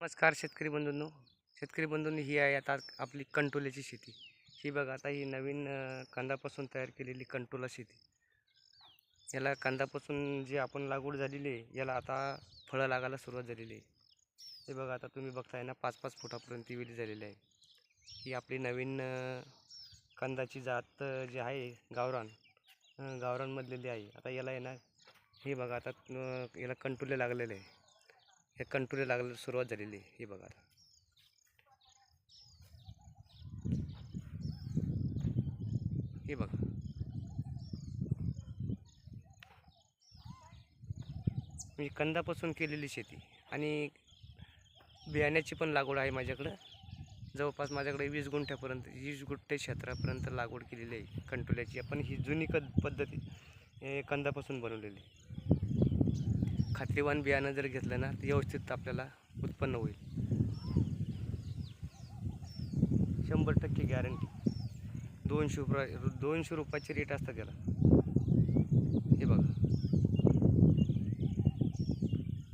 नमस्कार शेतकरी बंधूंनो. शेतकरी बंधूंनी ही आहे आता आपली कंटोल्याची शेती. ही बघा आता ही नवीन कांदापासून तयार केलेली कंटोला शेती. याला कांदापासून जी आपण लागवड झालेली आहे याला आता फळं लागायला सुरुवात झालेली आहे. हे बघा आता तुम्ही बघताय ना पाच पाच फुटापर्यंत विली वेली झालेली आहे. ही आपली नवीन कांदाची जात जी आहे गावरान गावरानमधलेली आहे. आता याला आहे ना हे बघा आता याला कंटोले लागलेले आहे. हे कंटुरे लागल्याला सुरुवात झालेली आहे. हे बघा आता. हे बघा. मी कंदापासून केलेली शेती. आणि बियाण्याची पण लागवड आहे माझ्याकडं. जवळपास माझ्याकडे वीस गुंठ्यापर्यंत वीस गुंठे क्षेत्रापर्यंत लागवड केलेली आहे कंटोल्याची पण ही जुनी कद पद्धती हे कंदापासून बनवलेली खात्रीवान बियाणं जर घेतलं ना तर व्यवस्थित आपल्याला उत्पन्न होईल. शंभर टक्के गॅरंटी दोनशे रुपया दोनशे रुपयाचे रेट असतात त्याला. हे बघा.